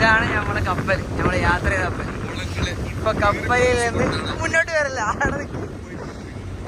ഇതാണ് നമ്മുടെ കപ്പൽ. നമ്മുടെ യാത്ര ചെയ്ത കപ്പൽ. ഇപ്പൊ കപ്പലിൽ നിന്ന് മുന്നോട്ട് വരല്ല. ആണ്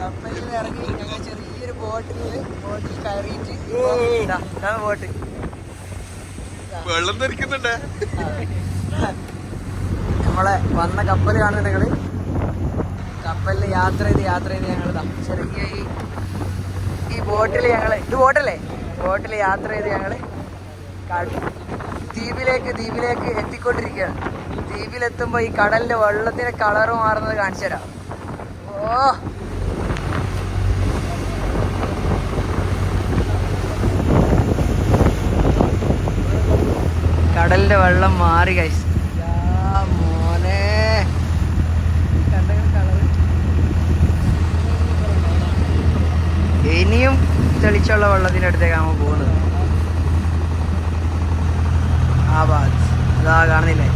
കപ്പലിൽ ഇറങ്ങി ഞങ്ങൾ ചെറിയൊരു ബോട്ടിൽ ബോട്ടിൽ കയറിയിട്ട് ഇതാണ് ബോട്ട്. വെള്ളം ധരിക്കുന്നുണ്ട്? നമ്മളെ വന്ന കപ്പൽ കാണുന്നുണ്ട് നിങ്ങൾ. കപ്പലിൽ യാത്ര ചെയ്ത് യാത്ര ചെയ്ത് ഞങ്ങൾ ചെറിയ ഈ ഈ ബോട്ടിൽ ഞങ്ങൾ ഇത് ബോട്ടല്ലേ? ബോട്ടിൽ യാത്ര ചെയ്ത് ഞങ്ങൾ ദ്വീപിലേക്ക് ദ്വീപിലേക്ക് എത്തിക്കൊണ്ടിരിക്കുകയാണ്. ദ്വീപിലെത്തുമ്പോൾ ഈ കടലിന്റെ വെള്ളത്തിന്റെ കളറ് മാറുന്നത് കാണിച്ചു തരാം. ഓ. കടലിന്റെ വെള്ളം മാറി കൈസ് മോനെ. ഇനിയും തെളിച്ചുള്ള വെള്ളത്തിന്റെ അടുത്തേക്കാണ് പോകുന്നത് ആ ഭാഗത്ത് ഇതാ കാണുന്നില്ലേ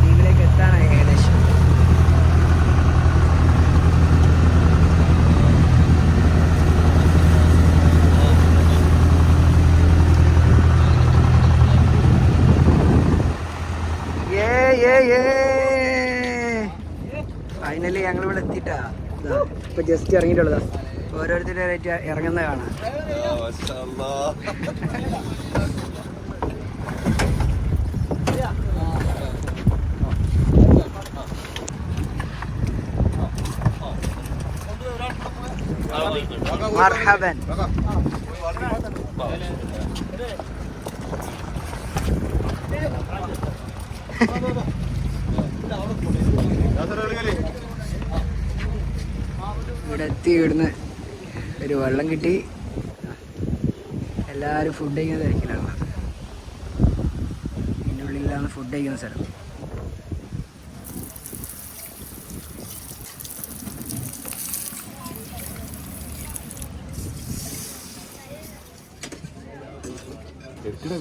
ദ്വീപിലേക്ക് എത്താനായി ഏകദേശം. ഫൈനലി ഞങ്ങൾ ഇവിടെ എത്തിയിട്ടാ. ഇപ്പൊ ജസ്റ്റ് ഇറങ്ങിയിട്ടുള്ളതാ. ഓരോരുത്തരായിട്ട് ഇറങ്ങുന്ന കാണാം ഇവിടെ എത്തി ഇവിടുന്ന് ഒരു വെള്ളം കിട്ടി. എല്ലാവരും ഫുഡ് കഴിക്കുന്ന തിരക്കിലാണ്. ഇതിന്റെ ഉള്ളിലാണ് ഫുഡ് കഴിക്കുന്ന സ്ഥലം.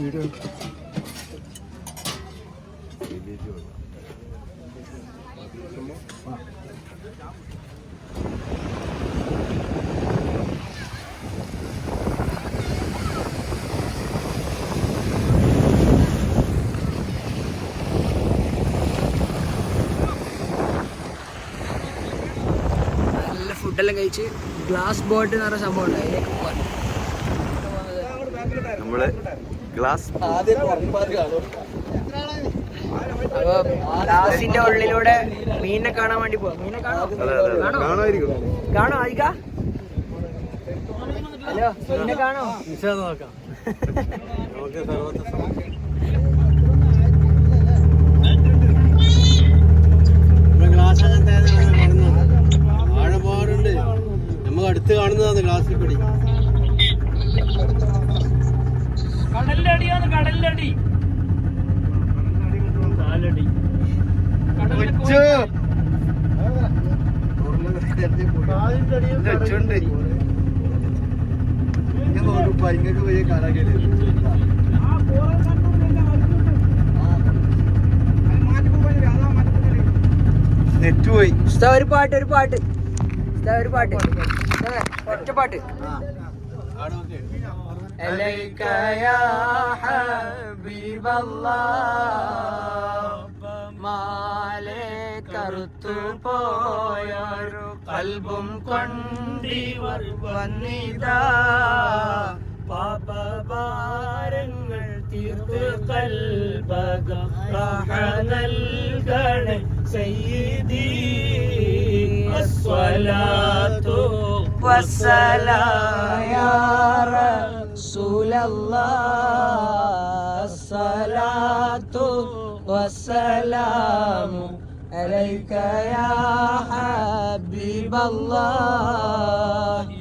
വീഡിയോ നല്ല ഫുഡെല്ലാം കഴിച്ച് ഗ്ലാസ് ബോട്ട് എന്ന് പറഞ്ഞ സംഭവം ഉണ്ട് അതിലേക്ക് പോകാൻ നമ്മൾ ഗ്ലാസ് അപ്പൊ ഗ്ലാസിന്റെ ഉള്ളിലൂടെ മീനിനെ കാണാൻ വേണ്ടി പോവാം. മീനെ കാണോ? ആയിക്ക? ഹലോ മീനെ കാണോ? നോക്കാം. ഇങ്ങക്ക് പോയി കാലാക്കേണ്ടി നെറ്റ് പോയി ഉസ്താ ഒരു പാട്ട് ഒരു പാട്ട് ഉസ്താ ഒരു പാട്ട് ഉസ്താദേ, ഒറ്റ പാട്ട് إليك يا حبيب الله മാലേക്കറുത്തു പോയൊരു കൽബും കൊണ്ടി വന്നിതാ പാപഭാരങ്ങൾ തീർത്ത് കൽബകം റാഹ നൽകണേ സയ്യിദി അസ്വലാത്തു والسلام يا رسول الله الصلاة والسلام عليك يا حبيب الله ഇരുള് മൂടും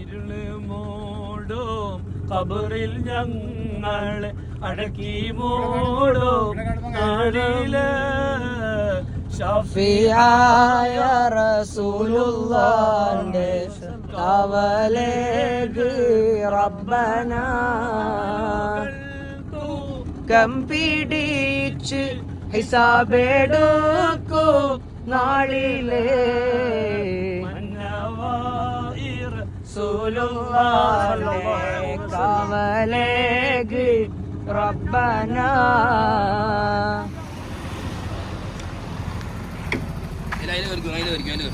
കബറിൽ ഞങ്ങളെ അടക്കി മോടോ? നാടിൽ ഷഫിയായ റസൂലുള്ളാന്റെ കവലേക്ക് റബ്ബന. കമ്പിടിച്ച് ഹിസാബെടുക്കൂ നാളിലേ. റസൂലുള്ളാഹിലേക്ക് കവലേക്ക് റബ്ബന അതിലെ വരക്കും അതിലെ വരക്കും അതിലെ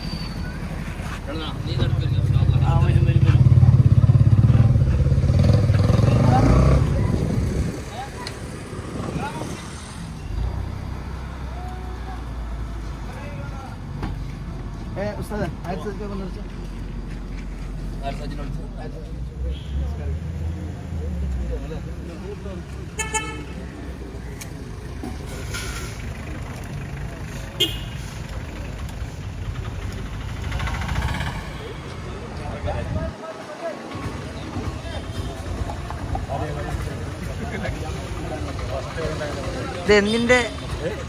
നീ നടക്കും ഇത് എന്തിന്റെ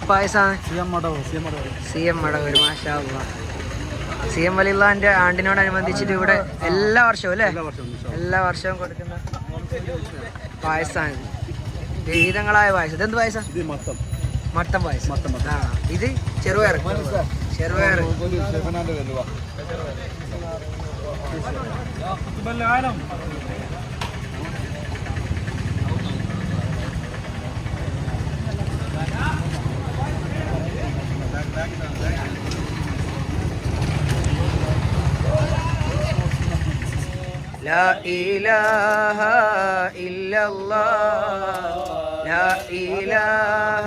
പായസാണ് സി എം മടവ് മടവൂർ മാഷാ സി എം വലിള്ളാന്റെ ആണ്ടിനോടനുബന്ധിച്ചിട്ട് ഇവിടെ എല്ലാ വർഷവും അല്ലേ? എല്ലാ വർഷവും കൊടുക്കുന്ന പായസമാണ് വിവിധങ്ങളായ പായസം ഇതെന്ത് പായസം ഇത് മൊത്തം മട്ടൻ പായസം ആ ഇത് ചെറുപയർ ചെറുപയർ ഷെഫനാന്റെ വിലുവ لا إله إلا الله لا إله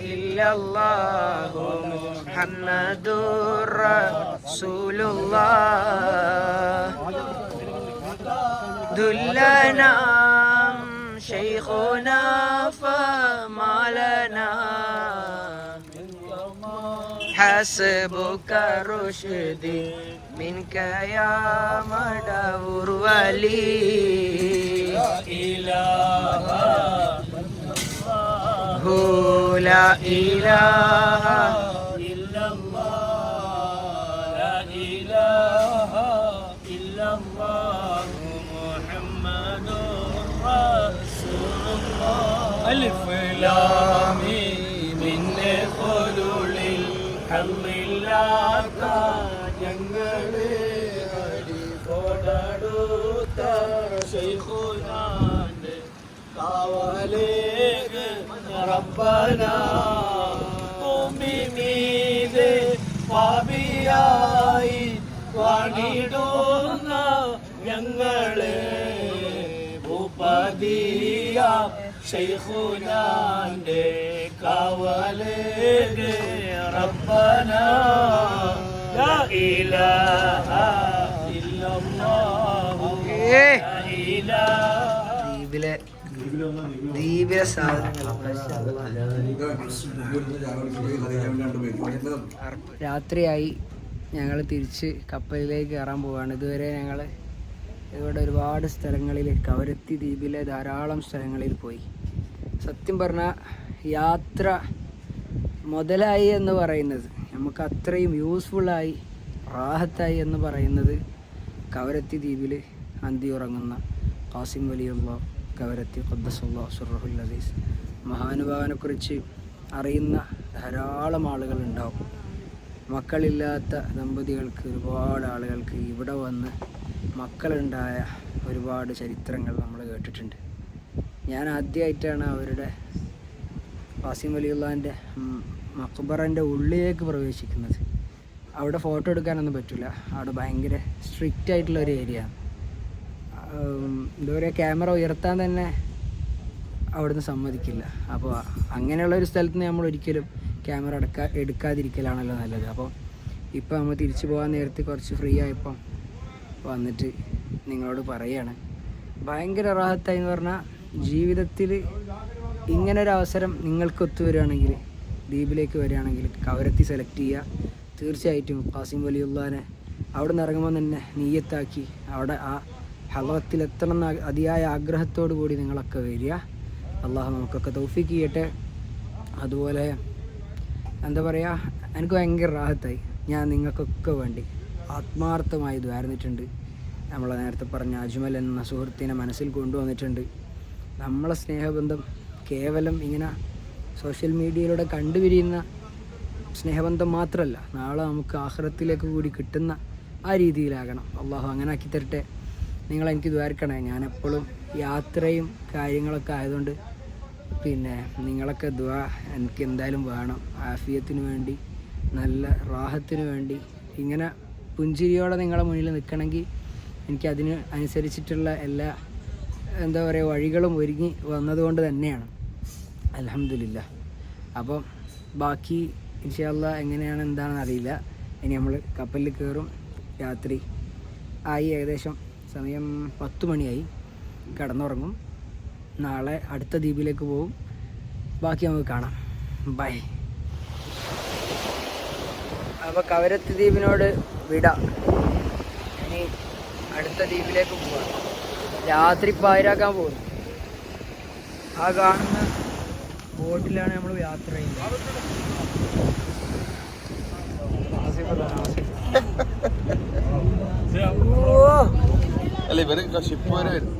إلا الله محمد رسول الله دلنا شيخنا فما لنا حسبك رشدي منك يا مدور ولي. هو لا إله إلا الله. لا إله إلا الله. محمد رسول الله. ألف لام من خلول الحمد لله. റബ്ബന ഭൂമി മീതെ പാപിയായി വാണിടുന്ന ഞങ്ങളെ ഭൂപതിയ ശൈഖുനാന്റെ കാവലേക്ക് റബ്ബന. ലാ ഇലാഹ ഇല്ലല്ലാഹു. ലാ ഇലാഹ. ദ്വീപിലെ സാധനങ്ങൾ രാത്രിയായി ഞങ്ങൾ തിരിച്ച് കപ്പലിലേക്ക് കയറാൻ പോവുകയാണ് ഇതുവരെ ഞങ്ങൾ ഇവിടെ ഒരുപാട് സ്ഥലങ്ങളിൽ കവരത്തി ദ്വീപിലെ ധാരാളം സ്ഥലങ്ങളിൽ പോയി. സത്യം പറഞ്ഞാൽ യാത്ര മുതലായി എന്ന് പറയുന്നത് നമുക്ക് അത്രയും യൂസ്ഫുള്ളായി റാഹത്തായി എന്ന് പറയുന്നത് കവരത്തി ദ്വീപിൽ അന്തി ഉറങ്ങുന്ന ഖാസിം വലിയുള്ള. കവരത്തി ഖദ്ദസുല്ലാ സുറഹുൽ അസീസ് മഹാനുഭാവനെക്കുറിച്ച് അറിയുന്ന ധാരാളം ആളുകൾ ഉണ്ടാവും. മക്കളില്ലാത്ത ദമ്പതികൾക്ക് ഒരുപാട് ആളുകൾക്ക് ഇവിടെ വന്ന് മക്കളുണ്ടായ ഒരുപാട് ചരിത്രങ്ങൾ നമ്മൾ കേട്ടിട്ടുണ്ട്. ഞാൻ ആദ്യമായിട്ടാണ് അവരുടെ വാസിം വലിയുള്ളാന്റെ മക്ബറന്റെ ഉള്ളിലേക്ക് പ്രവേശിക്കുന്നത്. അവിടെ ഫോട്ടോ എടുക്കാനൊന്നും പറ്റില്ല. അവിടെ ഭയങ്കര സ്ട്രിക്റ്റ് ആയിട്ടുള്ള ഒരു ഏരിയ എന്താ പറയുക ക്യാമറ ഉയർത്താൻ തന്നെ അവിടുന്ന് സമ്മതിക്കില്ല. അപ്പോൾ അങ്ങനെയുള്ള ഒരു സ്ഥലത്ത് നിന്ന് നമ്മൾ ഒരിക്കലും ക്യാമറ എടുക്കാ എടുക്കാതിരിക്കലാണല്ലോ നല്ലത്. അപ്പോൾ ഇപ്പോൾ നമ്മൾ തിരിച്ചു പോകാൻ നേരത്തെ കുറച്ച് ഫ്രീ ആയപ്പം വന്നിട്ട് നിങ്ങളോട് പറയാണ്. ഭയങ്കര റാഹത്തായി എന്ന് പറഞ്ഞാൽ ജീവിതത്തിൽ ഇങ്ങനെ ഒരു അവസരം നിങ്ങൾക്ക് ഒത്തുവരികയാണെങ്കിൽ ദ്വീപിലേക്ക് വരികയാണെങ്കിൽ കവരത്തി സെലക്ട് ചെയ്യുക. തീർച്ചയായിട്ടും ഖാസിം വലിയുള്ളാനെ അവിടെ നിന്ന് ഇറങ്ങുമ്പോൾ തന്നെ നീയത്താക്കി അവിടെ ആ ഹലവത്തിലെത്തണം എന്ന അതിയായ ആഗ്രഹത്തോടു കൂടി നിങ്ങളൊക്കെ വരിക. അള്ളാഹു നമുക്കൊക്കെ തൗഫിക്ക് ചെയ്യട്ടെ. അതുപോലെ എന്താ പറയുക എനിക്ക് ഭയങ്കര റാഹത്തായി. ഞാൻ നിങ്ങൾക്കൊക്കെ വേണ്ടി ആത്മാർത്ഥമായി ദ്വാരന്നിട്ടുണ്ട് നമ്മളെ നേരത്തെ പറഞ്ഞ അജ്മൽ എന്ന സുഹൃത്തിനെ മനസ്സിൽ കൊണ്ടുവന്നിട്ടുണ്ട്. നമ്മളെ സ്നേഹബന്ധം കേവലം ഇങ്ങനെ സോഷ്യൽ മീഡിയയിലൂടെ കണ്ടുപിരിയുന്ന സ്നേഹബന്ധം മാത്രമല്ല നാളെ നമുക്ക് ആഹ്റത്തിലേക്ക് കൂടി കിട്ടുന്ന ആ രീതിയിലാകണം. അള്ളാഹു അങ്ങനെ ആക്കി തരട്ടെ. നിങ്ങൾ എനിക്ക് ദ്വാരക്കണേ ഞാനെപ്പോഴും യാത്രയും കാര്യങ്ങളൊക്കെ ആയതുകൊണ്ട് പിന്നെ നിങ്ങളൊക്കെ ദ്വാ എനിക്ക് എന്തായാലും വേണം. ആഫിയത്തിന് വേണ്ടി നല്ല റാഹത്തിന് വേണ്ടി. ഇങ്ങനെ പുഞ്ചിരിയോടെ നിങ്ങളെ മുന്നിൽ നിൽക്കണമെങ്കിൽ എനിക്ക് അതിന് അനുസരിച്ചിട്ടുള്ള എല്ലാ എന്താ പറയുക വഴികളും ഒരുങ്ങി വന്നതുകൊണ്ട് തന്നെയാണ്. അലഹമില്ല അപ്പം ബാക്കി ഇൻഷാല്ല എങ്ങനെയാണ് എന്താണെന്ന് അറിയില്ല. ഇനി നമ്മൾ കപ്പലിൽ കയറും. രാത്രി ആയി ഏകദേശം സമയം പത്ത് മണിയായി. കിടന്നുറങ്ങും. നാളെ അടുത്ത ദ്വീപിലേക്ക് പോകും ബാക്കി നമുക്ക് കാണാം. ബൈ അപ്പോൾ കവരത്ത് ദ്വീപിനോട് വിട. ഇനി അടുത്ത ദ്വീപിലേക്ക് പോവാം. രാത്രി പായരാക്കാൻ പോകുന്നു. ആ കാണുന്ന ബോട്ടിലാണ് നമ്മൾ യാത്ര ചെയ്യുന്നത്. ഓ അല്ല ഇവര് ഷിപ്പ് വരെ വരും